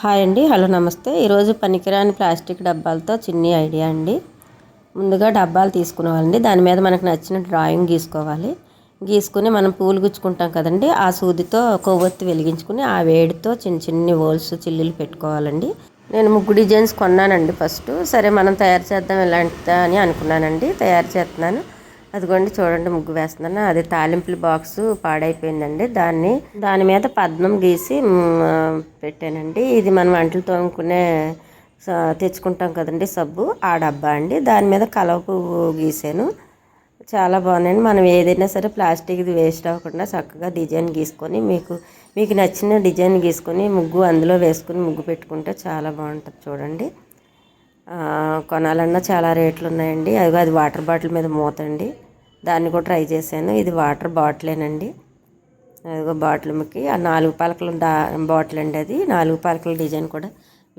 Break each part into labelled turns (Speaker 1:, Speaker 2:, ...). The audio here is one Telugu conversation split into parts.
Speaker 1: హాయ్ అండి హలో నమస్తే. ఈరోజు పనికిరాని ప్లాస్టిక్ డబ్బాలతో చిన్ని ఐడియా అండి. ముందుగా డబ్బాలు తీసుకునేవాళ్ళండి. దాని మీద మనకు నచ్చిన డ్రాయింగ్ గీసుకోవాలి. గీసుకుని మనం పూలు గుచ్చుకుంటాం కదండి ఆ సూదితో కొవ్వొత్తి వెలిగించుకుని ఆ వేడితో చిన్న చిన్ని హోల్స్ చిల్లీలు పెట్టుకోవాలండి. నేను ముగ్గు డిజైన్స్ కొన్నానండి ఫస్ట్. సరే మనం తయారు చేద్దాం ఇలాంటిదా అని అనుకున్నానండి. తయారు చేస్తున్నాను. అదిగోండి చూడండి ముగ్గు వేస్తున్నాను. అది తాలింపుల బాక్స్ పాడైపోయిందండి. దాన్ని దాని మీద పద్మం గీసి పెట్టానండి. ఇది మనం వంటలు తోముకునే తెచ్చుకుంటాం కదండి సబ్బు ఆ డబ్బా అండి. దాని మీద కలవ పువ్వు గీసాను. చాలా బాగున్నాయండి. మనం ఏదైనా సరే ప్లాస్టిక్ది వేస్ట్ అవ్వకుండా చక్కగా డిజైన్ గీసుకొని మీకు మీకు నచ్చిన డిజైన్ గీసుకొని ముగ్గు అందులో వేసుకుని ముగ్గు పెట్టుకుంటే చాలా బాగుంటుంది చూడండి. కొనాలన్నా చాలా రేట్లు ఉన్నాయండి అదిగో అది వాటర్ బాటిల్ మీద మూత అండి దాన్ని కూడా ట్రై చేశాను. ఇది వాటర్ బాటిలేనండి. అదిగో బాటిల్కి ఆ నాలుగు పలకలు డా బాటిల్ అండి అది. నాలుగు పలకల డిజైన్ కూడా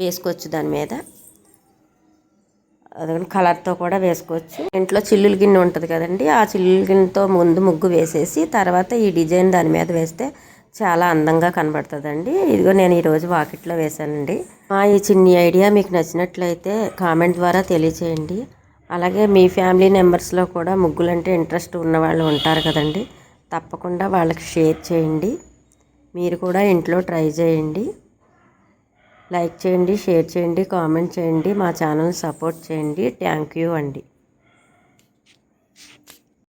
Speaker 1: వేసుకోవచ్చు దాని మీద. అదే కలర్తో కూడా వేసుకోవచ్చు. ఇంట్లో చిల్లుల గిన్నె ఉంటుంది కదండి. ఆ చిల్లుల గిన్నెతో ముందు ముగ్గు వేసేసి తర్వాత ఈ డిజైన్ దాని మీద వేస్తే చాలా అందంగా కనబడుతుందండి. ఇదిగో నేను ఈరోజు వాకిట్లో వేశానండి. మా ఈ చిన్ని ఐడియా మీకు నచ్చినట్లయితే కామెంట్ ద్వారా తెలియచేయండి. అలాగే మీ ఫ్యామిలీ మెంబర్స్లో కూడా ముగ్గులంటే ఇంట్రెస్ట్ ఉన్న వాళ్ళు ఉంటారు కదండి. తప్పకుండా వాళ్ళకి షేర్ చేయండి. మీరు కూడా ఇంట్లో ట్రై చేయండి. లైక్ చేయండి షేర్ చేయండి కామెంట్ చేయండి. మా ఛానల్ సపోర్ట్ చేయండి. థ్యాంక్ యూ అండి.